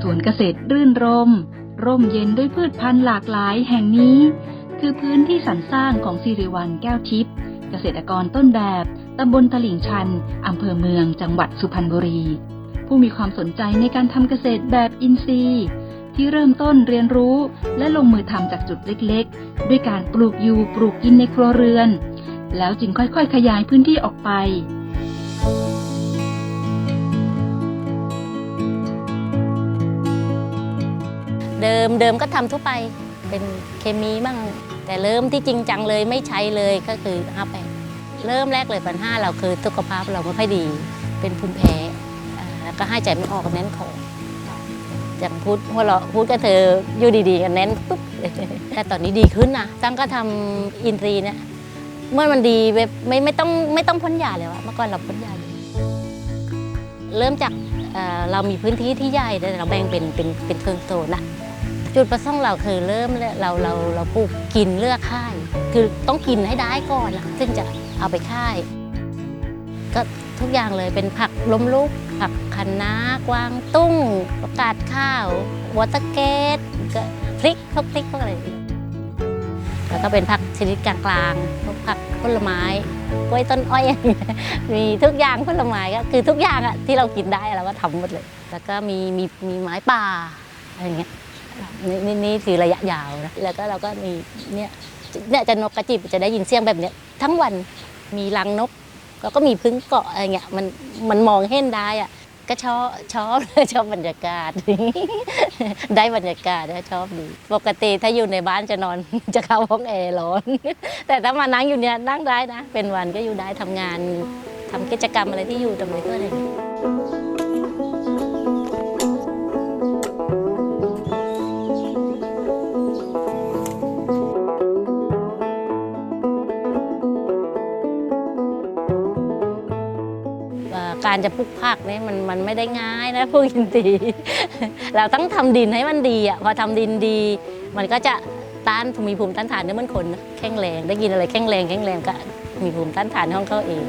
สวนเกษตรรื่นรม ร่มเย็นด้วยพืชพันธุ์หลากหลายแห่งนี้ คือพื้นที่สรรสร้างของสิริวัลแก้วทิพย์เกษตรกรต้นแบบตำบลตลิ่งชัน อำเภอเมือง จังหวัดสุพรรณบุรี ผู้มีความสนใจในการทำเกษตรแบบอินทรีย์ ที่เริ่มต้นเรียนรู้ และลงมือทำจากจุดเล็กๆ ด้วยการปลูกอยู่ปลูกกินในครัวเรือน แล้วจึงค่อยๆ ขยายพื้นที่ออกไป เดิมเดิมก็ทำทั่วไปเป็นเคมีบ้าง แต่เริ่มที่จริงจังเลยไม่ใช้เลยก็คือห้าแปดเริ่มแรกเลยปัญหาเราคือสุขภาพเราไม่ค่อยดี เป็นภูมิแพ้แล้วก็ให้ใจไม่ออกกับแน่นคอง อย่างพูดหัวเราะพูดกับเธออยู่ดีๆกันแน่นปุ๊บแต่ตอนนี้ดีขึ้นนะตั้งก็ทำอินทรีย์เนี่ยเมื่อมันดีแบบไม่ไม่ต้องไม่ต้องพ่นยาเลยวะเมื่อก่อนเราพ่นยาอยู่เริ่มจากเรามีพื้นที่ที่ใหญ่แต่เราแบ่งเป็นเป็นเป็นเครื่องโซนอะจุดประสงค์เราคือเริ่มเราเราเราปลูกกินเลือกค่าย คือต้องกินให้ได้ก่อนนะซึ่งจะเอาไปค่าย ก็ทุกอย่างเลยเป็นผักล้มลุก ผักคะน้ากวางตุ้งประกาศข้าววอเตอร์เกตก็พริกพวกพริกพวกอะไรแล้วก็เป็นผักชนิดกลางๆพวกผักผลไม้กล้วยต้นอ้อยมีทุกอย่างผลไม้ก็คือทุกอย่างอะที่เรากินได้เราก็ทำหมดเลย แล้วก็มีมีมีไม้ป่าอะไรเงี้ยนี่นี่นี่คือระยะยาวนะแล้วก็เราก็มีเนี่ยเนี่ยจะนกกระจิบจะได้ยินเสียงแบบเนี้ยทั้งวันมีรังนก แล้วก็มีพึ่งเกาะอะไรเงี้ยมันมันมองเห็นได้อะก็ชอบชอบชอบบรรยากาศ ได้บรรยากาศนะชอบดีปกติถ้าอยู่ในบ้านจะนอนจะเข้าห้องแอร์ร้อน แต่ถ้ามานั่งอยู่เนี่ยนั่งได้นะ เป็นวันก็อยู่ได้ทำงานทำกิจกรรมอะไรที่อยู่ตรงนี้ก็ได้ การจะปลูกผักเนี่ยมันมันไม่ได้ง่ายนะพูดจริงๆเราต้องทำดินให้มันดีอะพอทำดินดี มันก็จะต้านมีภูมิต้านทานเนี่ยมันคนแข็งแรง ได้กินอะไรแข็งแรงแข็งแรงก็มีภูมิต้านทานของเขาเอง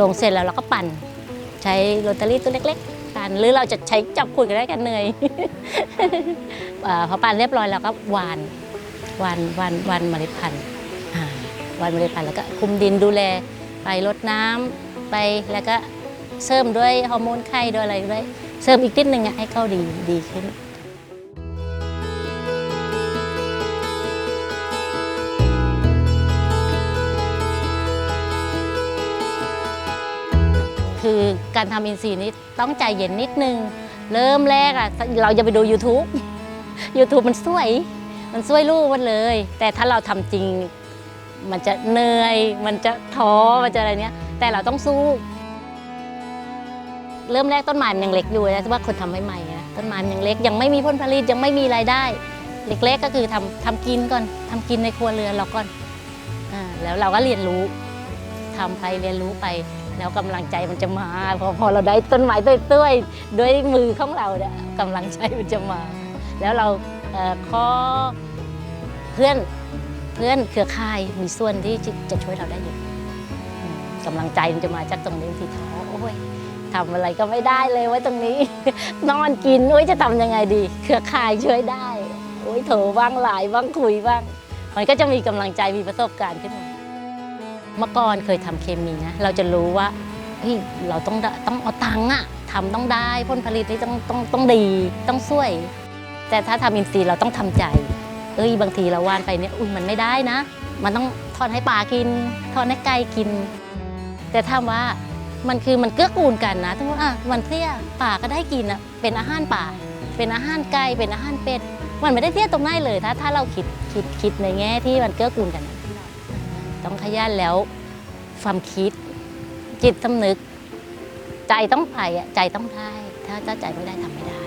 ลงเสร็จแล้วเราก็ปั่น ใช้โรตารี่ตัวเล็กๆปั่นหรือเราจะใช้จับขุดก็ได้กันเหนื่อยพอปั่นเรียบร้อยเราก็หวาน วันวันวันเมล็ดพันธุ์วันเมล็ดพันธุ์แล้วก็คุมดินดูแลไปรดน้ำไปแล้วก็เสริมด้วยฮอร์โมนไข่ด้วยอะไรด้วยเสริมอีกนิดนึงอะให้เขาดีดีขึ้นคือการทำอินทรีย์นี้ต้องใจเย็นนิดนึง เริ่มแรกอะเราจะไปดู YouTube YouTube มันสวย มันช่วยลูกมันเลย แต่ถ้าเราทำจริง มันจะเหนื่อย มันจะท้อมันจะอะไรเนี้ย แต่เราต้องสู้ เริ่มแรกต้นไม้มันยังเล็กอยู่นะว่าคนทำใหม่ๆนะต้นไม้มันยังเล็กยังไม่มีผลผลิตยังไม่มีรายได้ เล็กๆก็คือทำทำกินก่อนทำกินในครัวเรือนเราก่อนอ่าแล้วเราก็เรียนรู้ทำไปเรียนรู้ไปแล้วกำลังใจมันจะมาพอพอเราได้ต้นไม้ต้วยๆด้วยมือของเราเนี่ยกำลังใจมันจะมา แล้วเรา ขอเพื่อนเพื่อนเครือข่ายมีส่วนที่จะช่วยเราได้เยอะกำลังใจมันจะมาจากตรงนี้ที่ท้อโอ้ยทำอะไรก็ไม่ได้เลยไว้ตรงนี้ นอนกินโอ้ยจะทำยังไงดี เครือข่ายช่วยได้โอ้ยโถบ้างหลายบ้างคุยบ้าง มันก็จะมีกำลังใจมีประสบการณ์ขึ้นมาเมื่อก่อนเคยทำเคมีนะเราจะรู้ว่าเฮ้ยเราต้องต้องเอาตังค์อะทำต้องได้ผลผลิตนี่ต้องต้องต้องดีต้องสวย แต่ถ้าทำอินทรีย์เราต้องทำใจ เอ้ยบางทีเราวานไปเนี่ยอุ้ยมันไม่ได้นะ มันต้องทอดให้ปลากิน ทอดให้ไก่กิน แต่ถ้าว่ามันคือมันเกื้อกูลกันนะทั้งว่ามันเที่ยป่าก็ได้กินอะเป็นอาหารป่า เป็นอาหารไก่เป็นอาหารเป็ดมันไม่ได้เที่ยตรงไหนเลย ถ้าถ้าเราคิดคิดคิดในแง่ที่มันเกื้อกูลกัน ต้องขยันแล้วความคิด จิตสำนึก ใจต้องไปอะใจต้องได้ ถ้าถ้าใจไม่ได้ทำไม่ได้